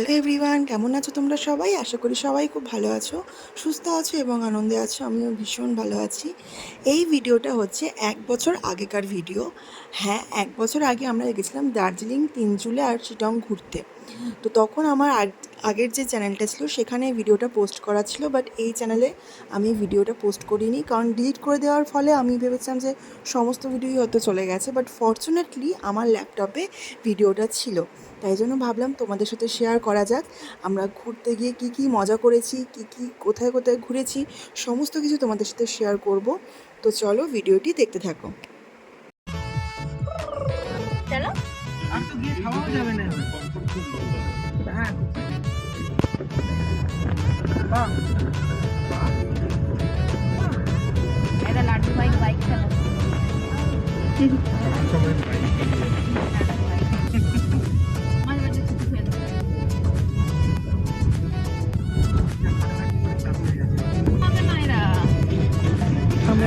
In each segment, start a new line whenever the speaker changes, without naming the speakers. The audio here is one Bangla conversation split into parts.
হ্যালো এভরিওয়ান, কেমন আছো তোমরা সবাই? আশা করি সবাই খুব ভালো আছো, সুস্থ আছো এবং আনন্দে আছো, আমিও ভীষণ ভালো আছি। এই ভিডিওটা হচ্ছে এক বছর আগেকার ভিডিও। হ্যাঁ এক বছর আগে আমরা গেছিলাম দার্জিলিং তিনচুলে আর শিটং ঘুরতে। তো তখন আমার আগ- আগের যে চ্যানেলটা ছিল, সেখানে ভিডিওটা পোস্ট করা ছিল, বাট এই চ্যানেলে আমি ভিডিওটা পোস্ট করিনি। কারণ ডিলিট করে দেওয়ার ফলে আমি ভেবেছিলাম যে সমস্ত ভিডিওই হয়তো চলে গেছে, বাট ফর্চুনেটলি আমার ল্যাপটপে ভিডিওটা ছিল। তাই জন্য ভাবলাম তোমাদের সাথে শেয়ার করা যাক। আমরা ঘুরতে গিয়ে কি কি মজা করেছি কি কি কোথায় কোথায় ঘুরেছি সমস্ত কিছু তোমাদের সাথে শেয়ার করব। তো চলো ভিডিওটি দেখতে থাকো।
চলো।
আর তো গিয়ে খাওয়াও যাবে না। হ্যাঁ।
একটা লাড্ডু বাইক বাইক চালাবো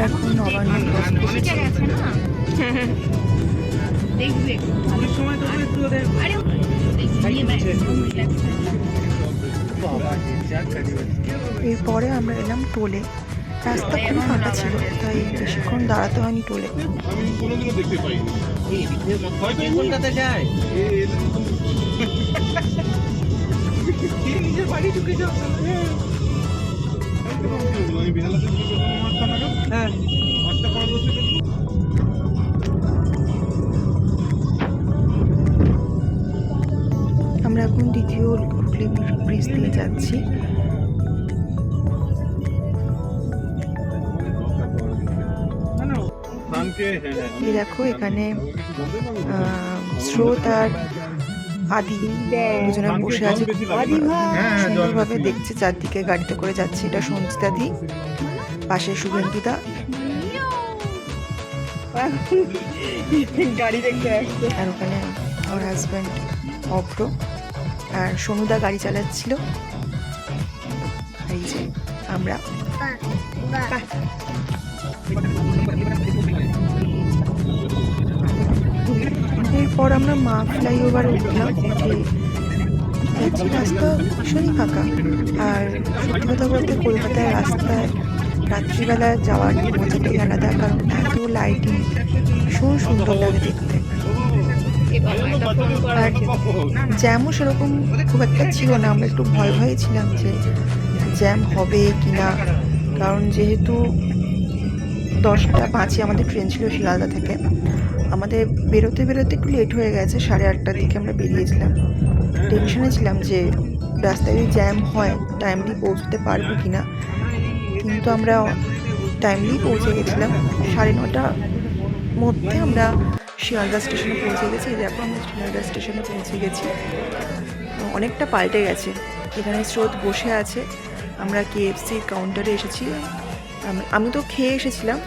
এখন নবান্ন
শিখে গেছে না দেখবে
অনেক সময় তো একটু ওদের
আরে
এরপরে আমরা এলাম টোলে রাস্তা খুব ফাঁকা ছিল তাই বেশিক্ষণ দাঁড়াতে হয়নি টোলে
নিজের বাড়ি ঢুকে যাও হ্যাঁ।
আমরা এখন দ্বিতীয় হুগলি ব্রিজ দিয়ে যাচ্ছি।
হ্যাঁ হ্যাঁ।
দেখো এখানে আহ, স্রোত আর আদি দুজনে বসে আছে।
হ্যাঁ,
সুন্দরভাবে
বেশি।
দেখছে চারদিকে গাড়িতে করে যাচ্ছে এটা সঞ্চিতা দি পাশে শুভেন্দুদা
গাড়ি দেখতে
আর ওখানে আমার হাজব্যান্ড অভ্র আর সোনুদা গাড়ি চালাচ্ছিল। এই যে আমরা। এরপর আমরা মা ফ্লাইওভার উঠলাম, উঠে দেখছি রাস্তা ভীষণই ফাঁকা। আর সত্যি কথা বলতে কলকাতায় রাস্তায় রাত্রিবেলা যাওয়ার মজাটাই আলাদা, কারণ এত লাইটিং ভীষণ সুন্দর লাগে দেখতে। আর জ্যামও সেরকম খুব একটা ছিল না, আমরা একটু ভয় ভয়ে ছিলাম যে জ্যাম হবে কি না কারণ যেহেতু দশটা পাঁচে আমাদের ট্রেন ছিল শিয়ালদা থেকে আমাদের বেরোতে বেরোতে একটু লেট হয়ে গেছে, সাড়ে আটটার দিকে আমরা বেরিয়েছিলাম। টেনশনে ছিলাম যে রাস্তায় যদি জ্যাম হয় টাইমলি পৌঁছতে পারব কি না কিন্তু আমরা টাইমলি পৌঁছে গেছিলাম। সাড়ে নটার মধ্যে আমরা শিয়ালদা স্টেশনে পৌঁছে গেছি। দেখো আমরা শিয়ালদা স্টেশনে পৌঁছে গেছি। অনেকটা পাল্টে গেছে। এখানে স্রোত বসে আছে। আমরা কেএফসি কাউন্টারে এসেছি। আমি তো খেয়ে এসেছিলাম।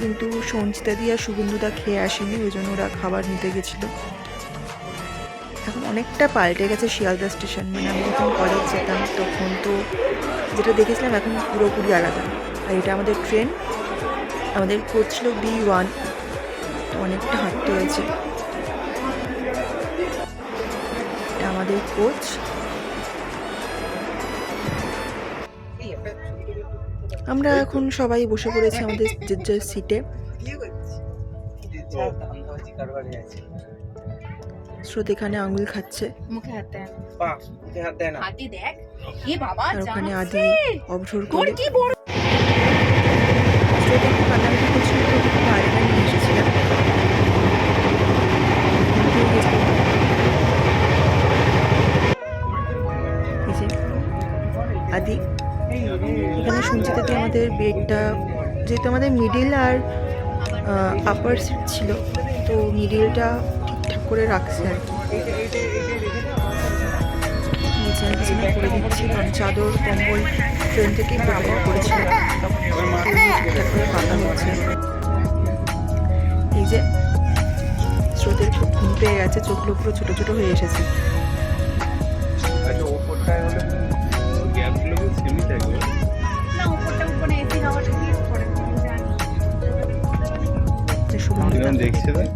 কিন্তু সঞ্চিতা দি আর শুভেন্দুদা খেয়ে আসেনি, ওই জন্য ওরা খাবার নিতে গেছিল। এখন অনেকটা পাল্টে গেছে শিয়ালদা স্টেশন মানে আমি যখন কলেজ যেতাম, তখন তো যেটা দেখেছিলাম এখন পুরোপুরি আলাদা। আর এটা আমাদের ট্রেন আমাদের কোচ ছিল বি ওয়ান তো অনেকটা হাঁটতে হয়েছে। আমাদের কোচ আমরা এখন সবাই বসে পড়েছি আমাদের যে যে সিটে স্রোত এখানে আঙুল খাচ্ছে।
মুখে হাত দেয়
বাহ মুখে হাত দেয় না।
হাতে দেখ। এ বাবা
আর ওখানে আদি অবসর করে। আমাদের বেডটা যেহেতু আমাদের মিডিল আর আপার সিট ছিল, তো মিডিলটা ঠিকঠাক করে রাখছে আর কি। করে দিচ্ছি, কারণ চাদর, কম্বল, ট্রেন থেকেই প্রোভাইড করেছিল করে পাতা হচ্ছে। এই যে স্রোতের খুব ঘুম পেয়ে গেছে, চোখগুলো পুরো ছোটো ছোটো হয়ে এসেছে।
আচ্ছা ওপরটায় হলে দেখছে? ভাই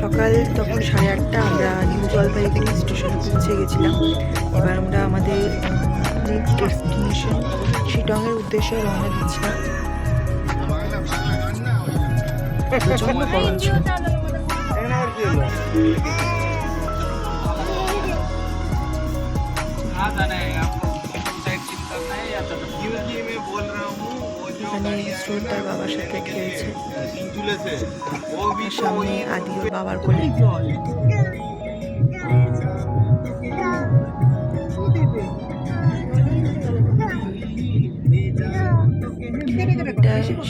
সকাল তখন সাড়ে আটটা আমরা নিউ জলপাইগুড়ি স্টেশনে পৌঁছে গেছিলাম। এবার আমরা আমাদের নেক্সট ডেস্টিনেশন শিটংয়ের উদ্দেশ্যে রওনা দিচ্ছিলাম প্রচণ্ড গরম ছিল।
এখানে
ইসরোর তার বাবার সাথে খেয়েছে সামনে আদিও বাবার কোলে।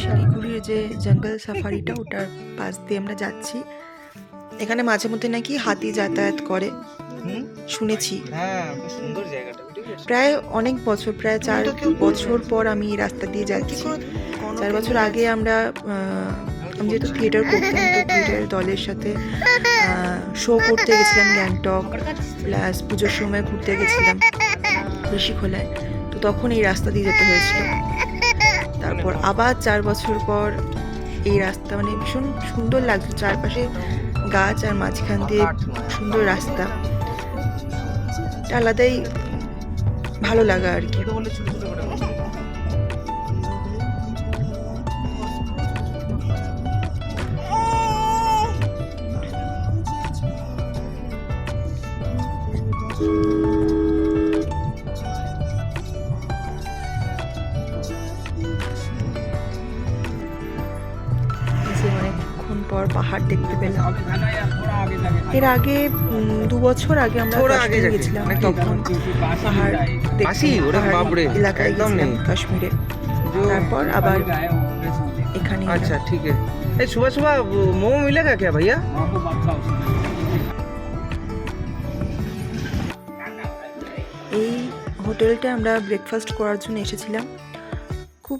শিলিগুড়ির যে জঙ্গল সাফারিটা, ওটার পাশ দিয়ে আমরা যাচ্ছি। এখানে মাঝে মধ্যে নাকি হাতি যাতায়াত করে। শুনেছি।
হ্যাঁ সুন্দর জায়গাটা।
প্রায় অনেক বছর প্রায় চার বছর পর আমি এই রাস্তা দিয়ে যাচ্ছি। চার বছর আগে আমরা আমি যেহেতু থিয়েটার করতাম তো থিয়েটারের দলের সাথে শো করতে গেছিলাম গ্যাংটক প্লাস পুজোর সময় ঘুরতে গেছিলাম ঋষিখোলায় তো তখন এই রাস্তা দিয়ে যেতে হয়েছিল। তারপর আবার চার বছর পর এই রাস্তা মানে ভীষণ সুন্দর লাগছে। চারপাশে গাছ আর মাঝখান দিয়ে সুন্দর রাস্তা। আলাদাই ভালো লাগা আর কি। অনেকক্ষণ পর পাহাড় দেখতে পেলাম। এর আগে দু বছর আগে আমরা কাশ্মীর গেছিলাম। মানে পাহাড় এলাকায় গেছিলাম কাশ্মীরে। তারপর আবার এখানে
আচ্ছা ঠিক আছে। সুবহ সুবহ মোমো মিলেগা কে ভাইয়া?
এই হোটেলটা আমরা ব্রেকফাস্ট করার জন্য এসেছিলাম। খুব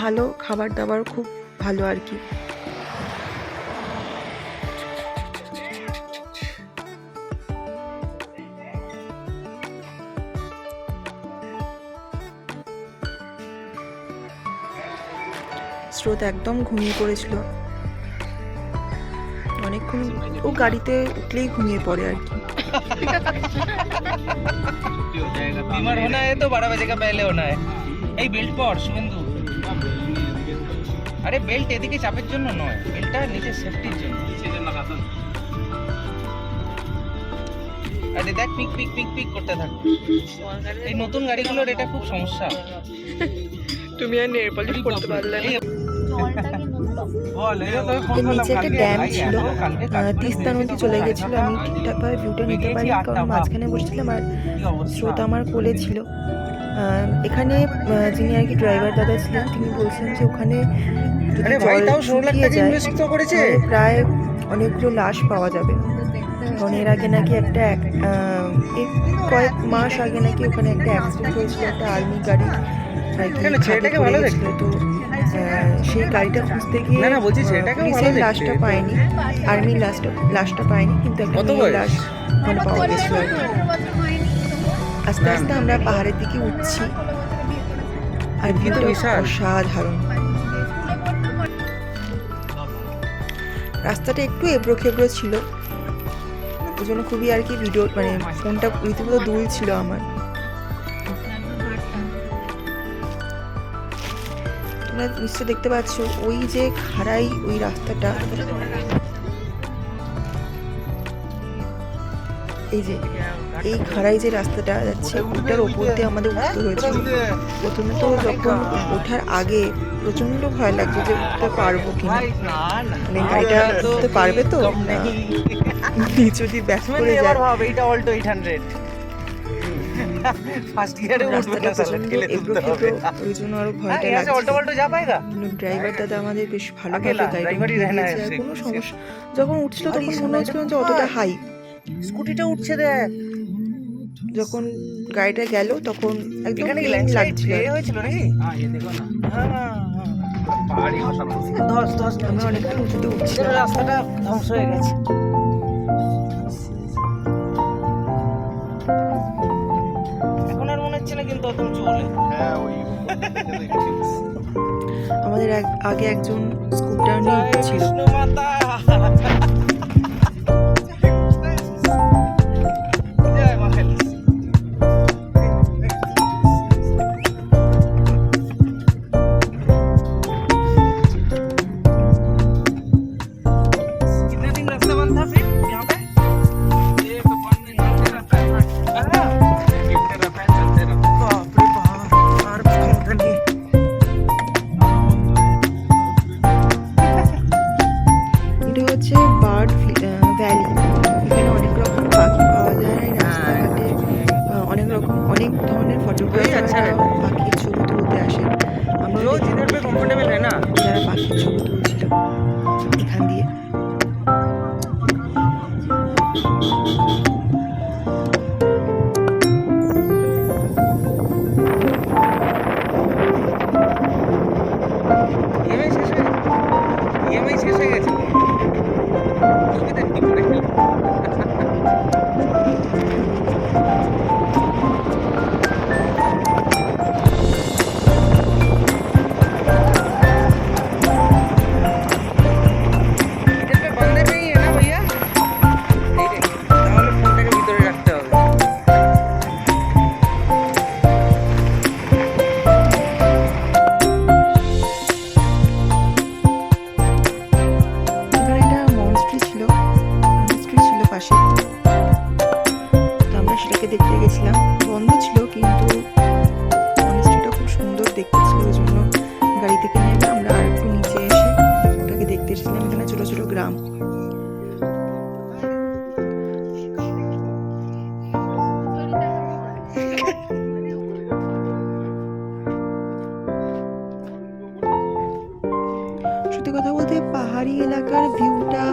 ভালো খাবার দাবার খুব ভালো আর কি। স্রোত একদম ঘুমিয়ে পড়েছিল অনেকক্ষণ ও গাড়িতে উঠলেই ঘুমিয়ে পড়ে আর কি
बीमार होना है तो बारह बजे का पहले होना है এই বেল্ট পর শুভেন্দু আরে বেল্ট এদিকে চাপের জন্য নয় বেল্টটা নিচে সেফটির জন্য আরে দেখ পিক পিক পিক পিক করতে থাকবে এই নতুন গাড়িগুলোর এটা খুব সমস্যা
তুমি আর নেল পলিশ করতে পারলে না নিচে একটা ড্যাম ছিল। তিস্তা নদী চলে গেছিল। আমি ঠিকঠাকভাবে ভিউটা নিতে পারি কারণ মাঝখানে বসছিলাম আর স্রোত আমার কোলে ছিল। এখানে যিনি আর কি ড্রাইভার দাদা ছিলেন তিনি বলছেন যে ওখানে প্রায় অনেকগুলো লাশ পাওয়া যাবে। কারণ এর আগে নাকি একটা এক- কয়েক মাস আগে নাকি ওখানে একটা অ্যাক্সিডেন্ট হয়েছিল একটা আর্মি গাড়ি
ছেলেটাকে ভালো
গেছিল তো সেই গাড়িটা খুঁজতে গিয়ে
না, না, বলছি ছেলেটাকেও ভালো
লাশটা পায়নি। আর্মি লাশটা লাশটা পায়নি কিন্তু একটা লাশ ওখানে পাওয়া গেছিল। আস্তে আস্তে আমরা পাহাড়ের দিকে উঠছি। আর ভিউটা অসাধারণ। রাস্তাটা একটু এবড়ো খেবড়ো ছিল। ওই জন্য খুবই আর কি ভিডিও মানে ফোনটা রীতিমতো দুল ছিল আমার। নিশ্চয় দেখতে পাচ্ছ ওই যে খাড়াই ওই রাস্তাটা। এই যে, এই খাড়াই যে রাস্তাটা যাচ্ছে, ওটার ওপর দিয়ে আমাদের উঠতে হয়েছে। প্রথমে তো যখন ওঠার আগে প্রচণ্ড ভয় লাগছে যে উঠতে পারব কিনা। মানে গাড়িটা উঠতে পারবে তো? যদি ব্যাক করে
এবার
যায়
অল্টো এইট হান্ড্রেড। ফার্স্ট গিয়ারে উঠবে না
তাহলে
তুলতে হবে
ওই জন্য
আরও
ভয়টা লাগছে
উল্টো পাল্টো যা পায়গা
ড্রাইভার দাদা আমাদের বেশ
ভালো
ভাবে গাইড
করেছে
কোনো সমস্যা যখন উঠছিল তখন মনে হচ্ছিল যে অতটা হাই
স্কুটিটা উঠছে দেখ
যখন গাড়িটা গেল তখন একদম লাগছিল
হয়েছিল নাকি ধস ধস
আমরা অনেকটা উঁচুতে উঠছি
রাস্তাটা ধ্বংস হয়ে গেছে
আমাদের এক- আগে একজন স্কুটার নিয়ে
জয়
সত্যি কথা বলতে পাহাড়ি এলাকার ভিউটা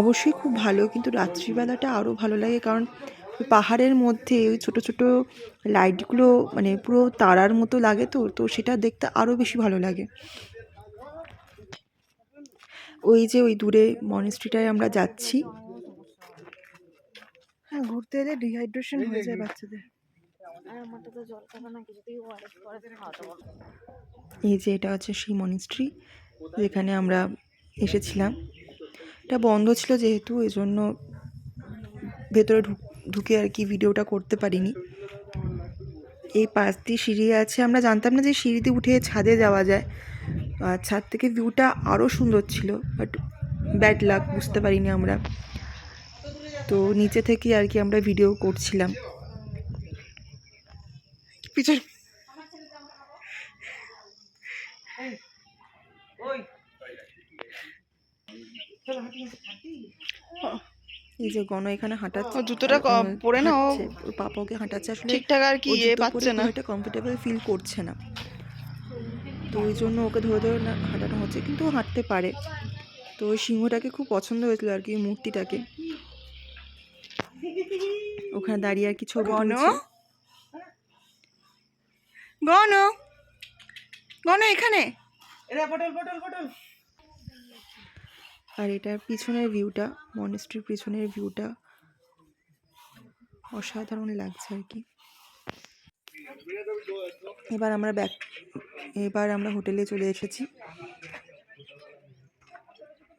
অবশ্যই খুব ভালো, কিন্তু রাত্রিবেলাটা আরও ভালো লাগে। কারণ পাহাড়ের মধ্যে ওই ছোটো ছোটো লাইটগুলো মানে পুরো তারার মতো লাগে তো তো সেটা দেখতে আরও বেশি ভালো লাগে। ওই যে ওই দূরে মনেস্ট্রিটায় আমরা যাচ্ছি। হ্যাঁ ঘুরতে এলে ডিহাইড্রেশন হয়ে যায় বাচ্চাদের। এই যে এটা হচ্ছে সেই মনিস্ট্রি যেখানে আমরা এসেছিলাম। এটা বন্ধ ছিল যেহেতু এই জন্য ভেতরে ঢুক- ঢুকে আর কি ভিডিওটা করতে পারিনি। এই পাশ দিয়ে সিঁড়ি আছে, আমরা জানতাম না যে সিঁড়িতে উঠে ছাদে যাওয়া যায়। আর ছাদ থেকে ভিউটা আরও সুন্দর ছিল বাট ব্যাড লাক বুঝতে পারিনি আমরা। তো নিচে থেকে আর কি আমরা ভিডিও করছিলাম। পিছনে এই যে গণ এখানে হাঁটাচ্ছে।
জুতোটা পরে না ও
হাঁটছে। ওর পাপা ওকে হাঁটাচ্ছে। আসলে
ঠিকঠাক আর কি
পরে
পাচ্ছে না।
একটা কমফোর্টেবল ফিল করছে না। তো ওই জন্য ওকে ধরে ধরে না হাঁটানো হচ্ছে কিন্তু ও হাঁটতে পারে। তো ওই সিংহটাকে খুব পছন্দ হয়েছিল আর কি মূর্তিটাকে। ওখানে দাঁড়িয়ে আর কি ছবি? তুলছে।
গণ গণ এখানে।
আর এটার পিছনের ভিউটা মনেস্ট্রির পিছনের ভিউটা অসাধারণ লাগছে আর কি। এবার আমরা ব্যাক এবার আমরা হোটেলে চলে এসেছি।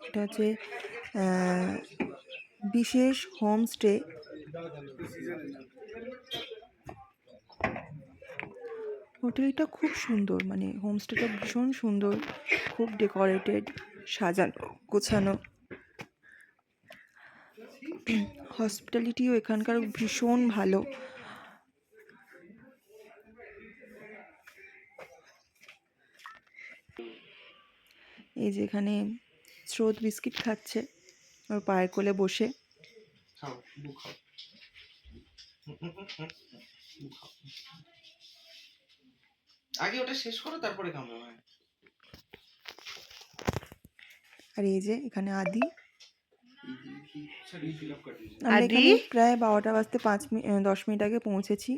এটা হচ্ছে বিশেষ হোমস্টে হোটেলটা খুব সুন্দর মানে হোমস্টেটা ভীষণ সুন্দর, খুব ডেকোরেটেড, সাজানো, গোছানো। হসপিটালিটিও এখানকার ভীষণ ভালো। এই যে এখানে স্রোত বিস্কিট খাচ্ছে, ওর পায়ের কোলে বসে।
খাও খাও। আগে ওটা শেষ করো তারপরে খাব হ্যাঁ?
আর এই যে এখানে আদি।
আদি?
এখানে প্রায় বারোটা বাজতে পাঁচ মিনিট দশ মিনিট আগে পৌঁছেছি।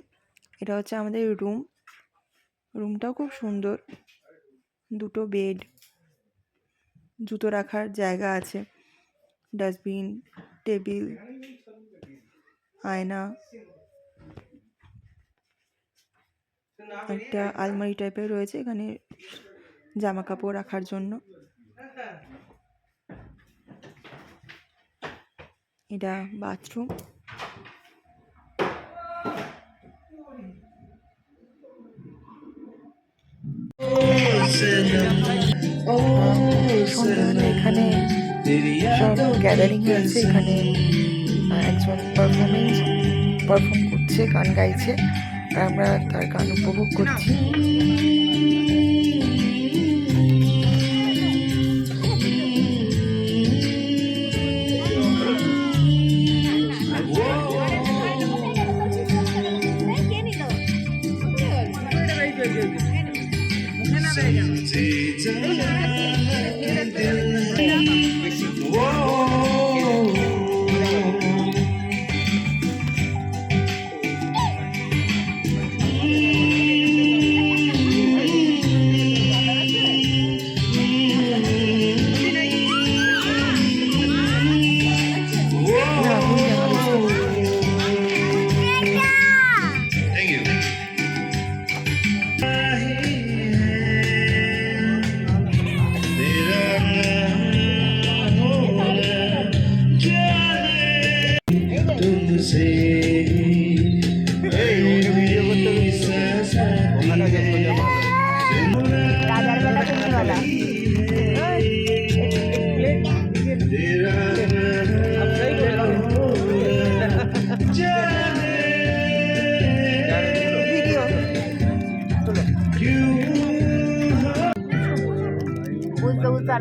এটা হচ্ছে আমাদের রুম রুমটাও খুব সুন্দর। দুটো বেড জুতো রাখার জায়গা আছে। ডাস্টবিন টেবিল আয়না। একটা আলমারি টাইপের রয়েছে, এখানে জামা কাপড় রাখার জন্য। এটা বাথরুম এখানে এখানে একজন পারফরমেন্স পারফর্ম করছে, গান গাইছে। আমরা তার গান উপভোগ করছি।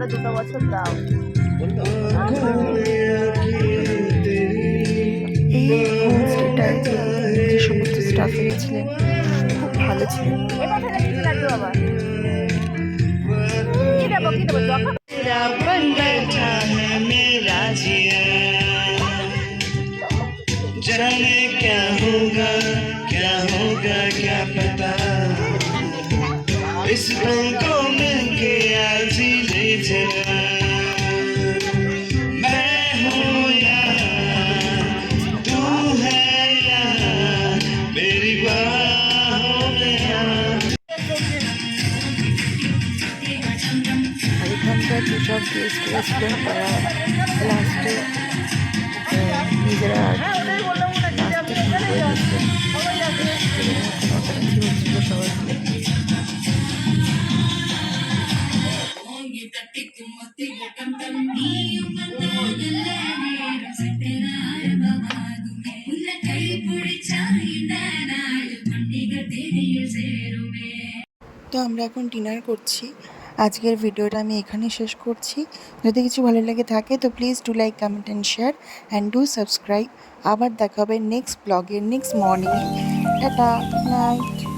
আরো দুটো বছর দাও
এই হোমস্টেটায় যে যে সমস্ত স্টাফ ছিলেন খুব ভালো ছিলেন
এ কথাটা কিছু লাগবে বাবা কি দেবো কি দেবো জখা
जाने क्या होगा क्या होगा क्या पता इस पल को
এখানকার যেসব গেস্ট রেস্টুরেন্ট তারা লাস্টে নিজেরা আমরা এখন ডিনার করছি। আজকের ভিডিওটা আমি এখানে শেষ করছি। যদি কিছু ভালো লাগে থাকে, তো please do like comment and share and do subscribe আবার দেখা হবে নেক্সট ব্লগে নেক্সট মর্নিংয়ে টাটা নাইট